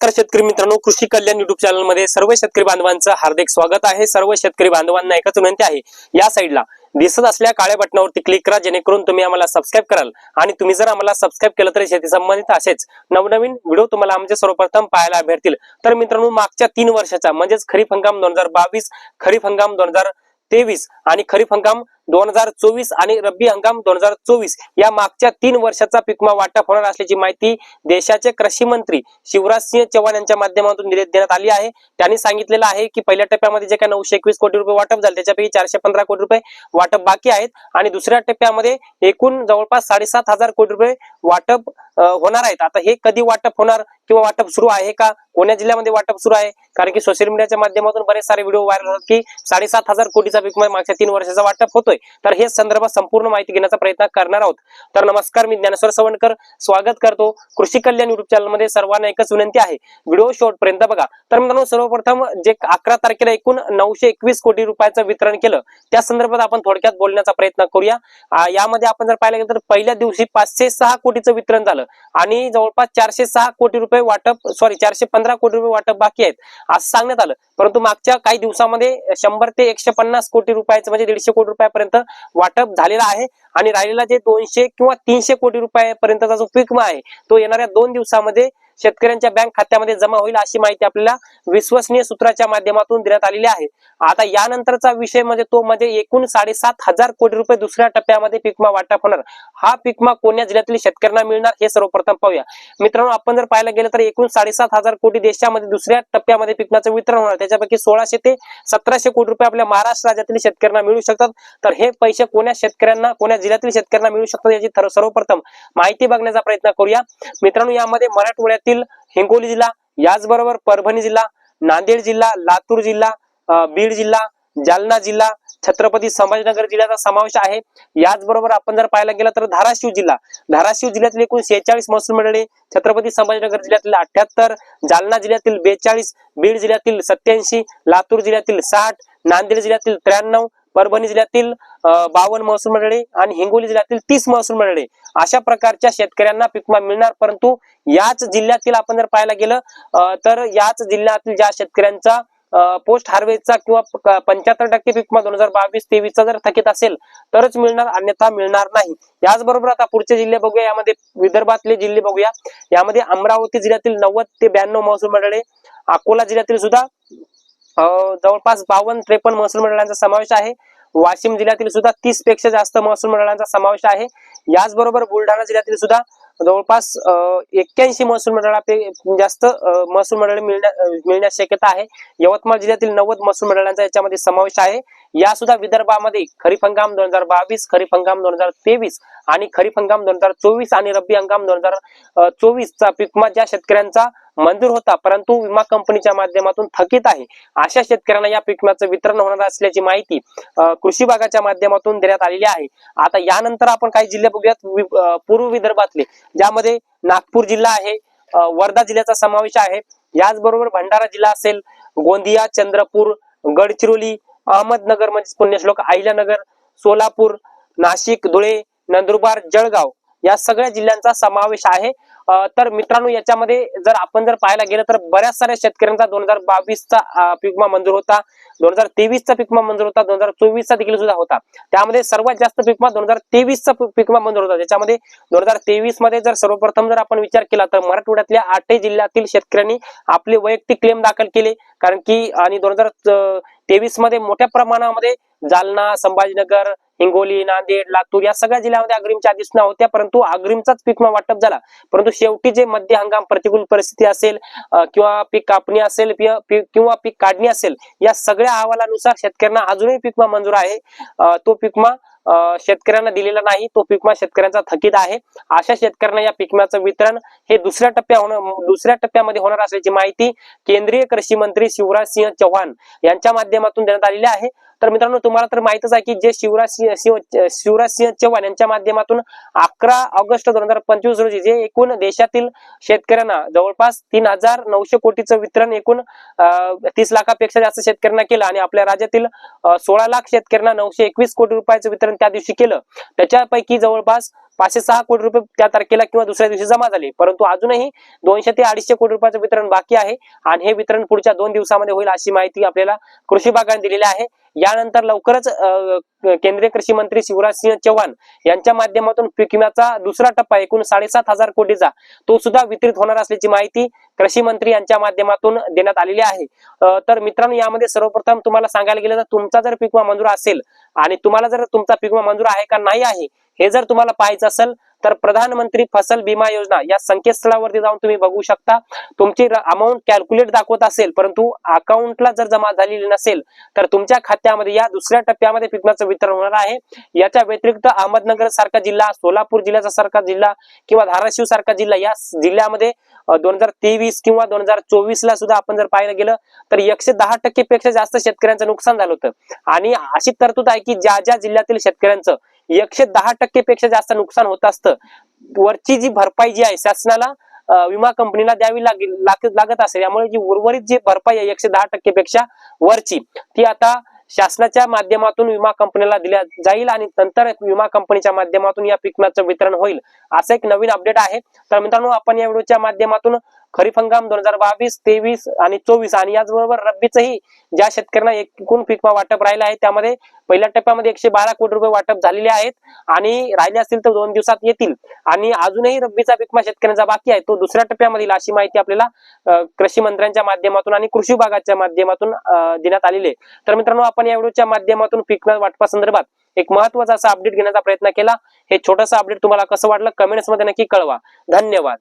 नमस्कार शेतकरी मित्रांनो कृषी कल्याण युट्यूब चॅनलमध्ये सर्व शेतकरी बांधवांचं हार्दिक स्वागत आहे. सर्व शेतकरी बांधवांना एकच विनंती आहे या साईडला दिसत असल्या काळ्या बटनावरती क्लिक करा जेणेकरून तुम्ही आम्हाला सबस्क्राईब कराल. आणि तुम्ही जर आम्हाला सबस्क्राईब केलं तर शेती संबंधित असेच नवनवीन व्हिडिओ तुम्हाला आमचे सर्वप्रथम पाहायला भेटतील. तर मित्रांनो मागच्या तीन वर्षाचा म्हणजेच खरीप हंगाम दोन हजार बावीस खरीप हंगाम दोन हजार तेवीस आणि खरीप हंगाम दोन हजार चोवीस आणि रब्बी हंगाम दोन हजार चोवीस या मागच्या तीन वर्षाचा पिकमा वाटप होणार असल्याची माहिती देशाचे कृषी मंत्री शिवराज सिंह चौहान यांच्या माध्यमातून देण्यात आली आहे. त्यांनी सांगितलेलं आहे की पहिल्या टप्प्यामध्ये जे काही नऊशे एकवीस कोटी रुपये वाटप झाले त्याच्यापैकी चारशे पंधरा कोटी रुपये वाटप बाकी आहेत आणि दुसऱ्या टप्प्यामध्ये एकूण जवळपास साडेसात हजार कोटी रुपये वाटप होणार आहेत. आता हे कधी वाटप होणार किंवा वाटप सुरू आहे का? कोण्या जिल्ह्यामध्ये वाटप सुरू आहे? कारण की सोशल मीडियाच्या माध्यमातून बरेच सारे व्हिडिओ व्हायरल होतात की साडेसात हजार कोटीचा पीक मागच्या तीन वर्षाचा वाटप होतोय. तर हे संदर्भात संपूर्ण माहिती घेण्याचा प्रयत्न करणार आहोत. तर नमस्कार मी ज्ञानेश्वर सवणकर स्वागत करतो कृषी कल्याण युट्यूब चॅनलमध्ये सर्वांना एकच विनंती आहे. व्हिडिओ शेवट पर्यंत बघा. तर मित्रांनो सर्वप्रथम जे अकरा तारखेला एकूण नऊशे एकवीस कोटी रुपयाचं वितरण केलं त्या संदर्भात आपण थोडक्यात बोलण्याचा प्रयत्न करूया. यामध्ये आपण जर पाहिलं गेलं तर पहिल्या दिवशी पाचशे सहा कोटीचं वितरण झालं आणि जवळपास चारशे सहा कोटी रुपये वाटप सॉरी चारशे पंधरा कोटी रुपये वाटप बाकी आहेत असं सांगण्यात आलं. परंतु मागच्या काही दिवसामध्ये शंभर ते एकशे पन्नास कोटी रुपयाचं म्हणजे दीडशे कोटी रुपयापर्यंत वाटप झालेला आहे. आणि राहिलेला जे दोनशे किंवा तीनशे कोटी रुपयापर्यंतचा जो पीक आहे तो येणाऱ्या दोन दिवसामध्ये शेतकऱ्यांच्या बँक खात्यामध्ये जमा होईल अशी माहिती आपल्याला विश्वसनीय सूत्राच्या माध्यमातून देण्यात आलेली आहे. आता यानंतरचा विषय म्हणजे तो म्हणजे एकूण साडेसात हजार कोटी रुपये दुसऱ्या टप्प्यामध्ये पिकमा वाटप होणार. हा पिकमा कोण्या जिल्ह्यातील शेतकऱ्यांना मिळणार हे सर्वप्रथम पाहूया. मित्रांनो आपण जर पाहायला गेलं तर एकूण साडेसात हजार कोटी देशामध्ये दुसऱ्या टप्प्यामध्ये पिकमाचं वितरण होणार. त्याच्यापैकी सोळाशे ते सतराशे कोटी रुपये आपल्या महाराष्ट्र राज्यातील शेतकऱ्यांना मिळू शकतात. तर हे पैसे कोण्या शेतकऱ्यांना कोण्या जिल्ह्यातील शेतकऱ्यांना मिळू शकतात याची सर्वप्रथम माहिती बघण्याचा प्रयत्न करूया. मित्रांनो यामध्ये मराठवाड्यातील हिंगोली जिल्हा याचबरोबर परभणी जिल्हा नांदेड जिल्हा लातूर जिल्हा बीड जिल्हा जालना जिल्हा छत्रपती संभाजीनगर जिल्ह्याचा समावेश आहे. याचबरोबर आपण जर पाहायला गेलं तर धाराशिव जिल्हा. धाराशिव जिल्ह्यातील एकूण शेहेचाळीस महसूल मंडळे छत्रपती संभाजीनगर जिल्ह्यातील अठ्याहत्तर जालना जिल्ह्यातील बेचाळीस बीड जिल्ह्यातील सत्याऐंशी लातूर जिल्ह्यातील साठ नांदेड जिल्ह्यातील त्र्याण्णव परभणी जिल्ह्यातील बावन बावन्न महसूल मंडळे आणि हिंगोली जिल्ह्यातील तीस महसूल मंडळे अशा प्रकारच्या शेतकऱ्यांना पिकमा मिळणार. परंतु याच जिल्ह्यातील आपण जर पाहायला गेलं तर याच जिल्ह्यातील ज्या शेतकऱ्यांचा पोस्ट हार्वेस्टचा किंवा पंच्याहत्तर टक्के पिकमा दोन हजार बावीस तेवीसचा जर थकीत असेल तरच मिळणार अन्यथा मिळणार नाही. याचबरोबर आता पुढचे जिल्हे बघूया यामध्ये विदर्भातले जिल्हे बघूया. यामध्ये अमरावती जिल्ह्यातील नव्वद ते ब्याण्णव महसूल मंडळे अकोला जिल्ह्यातील सुद्धा जवळपास बावन्न त्रेपन्न महसूल मंडळांचा समावेश आहे. वाशिम जिल्ह्यातील सुद्धा तीसपेक्षा जास्त महसूल मंडळांचा समावेश आहे. याचबरोबर बुलढाणा जिल्ह्यातील सुद्धा जवळपास एक्क्याऐंशी महसूल मंडळापे जास्त महसूल मंडळ मिळण्या मिळण्यास शक्यता आहे. यवतमाळ जिल्ह्यातील नव्वद महसूल मंडळांचा याच्यामध्ये समावेश आहे. या सुद्धा विदर्भामध्ये खरीप हंगाम दोन हजार बावीस खरीप हंगाम दोन हजार तेवीस आणि खरीप हंगाम दोन हजार चोवीस आणि रब्बी हंगाम दोन हजार चोवीस चा पिकमा ज्या शेतकऱ्यांचा मंजूर होता परंतु विमा कंपनीच्या माध्यमातून थकीत आहे. अशा शेतकऱ्यांना या पिकम्याचं वितरण होणार असल्याची माहिती कृषी विभागाच्या माध्यमातून देण्यात आलेली आहे. आता यानंतर आपण काही जिल्हे बघूयात पूर्व विदर्भातले ज्यामध्ये नागपूर जिल्हा आहे वर्धा जिल्ह्याचा समावेश आहे. याचबरोबर भंडारा जिल्हा असेल गोंदिया चंद्रपूर गडचिरोली अहमदनगर म्हणजे पुण्यश्लोक अहिल्यानगर सोलापूर नाशिक धुळे नंदुरबार जळगाव या सगळ्या जिल्ह्यांचा समावेश आहे. तर मित्रांनो याच्यामध्ये जर आपण जर पाहायला गेलं तर बऱ्याच साऱ्या शेतकऱ्यांचा दोन हजार बावीसचा पिकमा मंजूर होता दोन हजार तेवीसचा पिकमा मंजूर होता दोन हजार चोवीसचा देखील सुद्धा होता. त्यामध्ये सर्वात जास्त पिकमा दोन हजार तेवीसचा पिकमा मंजूर होता. ज्याच्यामध्ये दोन हजार तेवीसमध्ये जर सर्वप्रथम जर आपण विचार केला तर मराठवाड्यातल्या आठही जिल्ह्यातील शेतकऱ्यांनी आपले वैयक्तिक क्लेम दाखल केले. कारण की आणि दोन हजार तेवीसमध्ये मोठ्या प्रमाणामध्ये जालना संभाजीनगर हिंगोली नांदेड लातूर या सगळ्या जिल्ह्यामध्ये अग्रिमच्या सूचना होत्या परंतु अग्रिमचाच पीक वाटप झाला. परंतु शेवटी जे मध्य हंगाम प्रतिकूल परिस्थिती असेल किंवा पीक कापणी असेल किंवा पीक- काढणी असेल या सगळ्या अहवालानुसार शेतकऱ्यांना अजूनही पीकमा मंजूर आहे. अं, तो पीकमा अं, शेतकऱ्यांना दिलेला नाही. तो पीकमा शेतकऱ्यांचा थकीत आहे. अशा शेतकऱ्यांना या पिकम्याचं वितरण हे दुसऱ्या टप्प्या होणं दुसऱ्या टप्प्यामध्ये होणार असल्याची माहिती केंद्रीय कृषी मंत्री शिवराज सिंह चौहान यांच्या माध्यमातून देण्यात आलेली आहे. तर मित्रांनो तुम्हाला तर माहितच आहे की जे शिवराज सिंह सिंह- शिवराज सिंह चौहान यांच्या माध्यमातून अकरा ऑगस्ट दोन हजार पंचवीस रोजी जे एकूण देशातील शेतकऱ्यांना जवळपास तीन हजार नऊशे कोटीचं वितरण एकूण तीस लाखापेक्षा जास्त शेतकऱ्यांना केलं आणि आपल्या राज्यातील सोळा लाख शेतकऱ्यांना नऊशे एकवीस कोटी रुपयाचं वितरण त्या दिवशी केलं. त्याच्यापैकी जवळपास पाचशे सहा कोटी रुपये त्या तारखेला किंवा दुसऱ्या दिवशी जमा झाले. परंतु अजूनही दोनशे ते अडीचशे कोटी रुपयाचं वितरण बाकी आहे आणि हे वितरण पुढच्या दोन दिवसामध्ये होईल अशी माहिती आपल्याला कृषी विभागाने दिलेली आहे. यानंतर लवकरच केंद्रीय कृषी मंत्री शिवराज सिंह चौहान यांच्या माध्यमातून पीक विम्याचा दुसरा टप्पा एकूण साडेसात हजार कोटीचा तो सुद्धा वितरित होणार असल्याची माहिती कृषी मंत्री यांच्या माध्यमातून देण्यात आलेली आहे. तर मित्रांनो यामध्ये सर्वप्रथम तुम्हाला सांगायला गेलं तर तुमचा जर पीक विमा मंजूर असेल आणि तुम्हाला जर तुमचा पीक विमा मंजूर आहे का नाही आहे हे जर तुम्हाला पाहायचं असेल तर प्रधानमंत्री फसल बीमा योजना या संकेतस्थळावरती जाऊन तुम्ही बघू शकता. तुमची अमाऊंट कॅल्क्युलेट दाखवत असेल परंतु अकाउंटला जर जमा झालेली नसेल तर तुमच्या खात्यामध्ये या दुसऱ्या टप्प्यामध्ये पिकण्याचं वितरण होणार आहे. याच्या व्यतिरिक्त अहमदनगर सारखा जिल्हा सोलापूर जिल्ह्याचा सारखा जिल्हा किंवा धाराशिव सारखा जिल्हा या जिल्ह्यामध्ये दोन हजार तेवीस किंवा दोन हजार चोवीस ला सुद्धा आपण जर पाहायला गेलं तर एकशे दहा टक्के पेक्षा जास्त शेतकऱ्यांचं नुकसान झालं होतं. आणि अशी तरतूद आहे की ज्या ज्या जिल्ह्यातील शेतकऱ्यांचं एकशे दहा टक्के पेक्षा जास्त नुकसान होत असतं. वरची जी भरपाई जी आहे शासनाला विमा कंपनीला द्यावी लागेल लागत असेल यामुळे जी उर्वरित जी भरपाई आहे एकशे दहा टक्के पेक्षा वरची ती आता शासनाच्या माध्यमातून विमा कंपनीला दिल्या जाईल आणि नंतर विमा कंपनीच्या माध्यमातून या पिकनाचं वितरण होईल. असं एक नवीन अपडेट आहे. तर मित्रांनो आपण या व्हिडिओच्या माध्यमातून खरीप हंगाम दोन हजार बावीस तेवीस आणि चोवीस आणि याचबरोबर रब्बीचंही ज्या शेतकऱ्यांना एकूण पीक वाटप राहिलं आहे त्यामध्ये पहिल्या टप्प्यामध्ये एकशे बारा कोटी रुपये वाटप झालेले आहेत आणि राहिले असतील तर दोन दिवसात येतील. आणि अजूनही रब्बीचा पीकमा शेतकऱ्यांचा बाकी आहे. तो दुसऱ्या टप्प्यामधील अशी माहिती आपल्याला कृषी मंत्र्यांच्या माध्यमातून आणि कृषी विभागाच्या माध्यमातून देण्यात आलेली आहे. तर मित्रांनो आपण या व्हिडिओच्या माध्यमातून पीक वाटपासंदर्भात एक महत्त्वाचा असा अपडेट घेण्याचा प्रयत्न केला. हे छोटंसं अपडेट तुम्हाला कसं वाटलं कमेंट्समध्ये नक्की कळवा. धन्यवाद.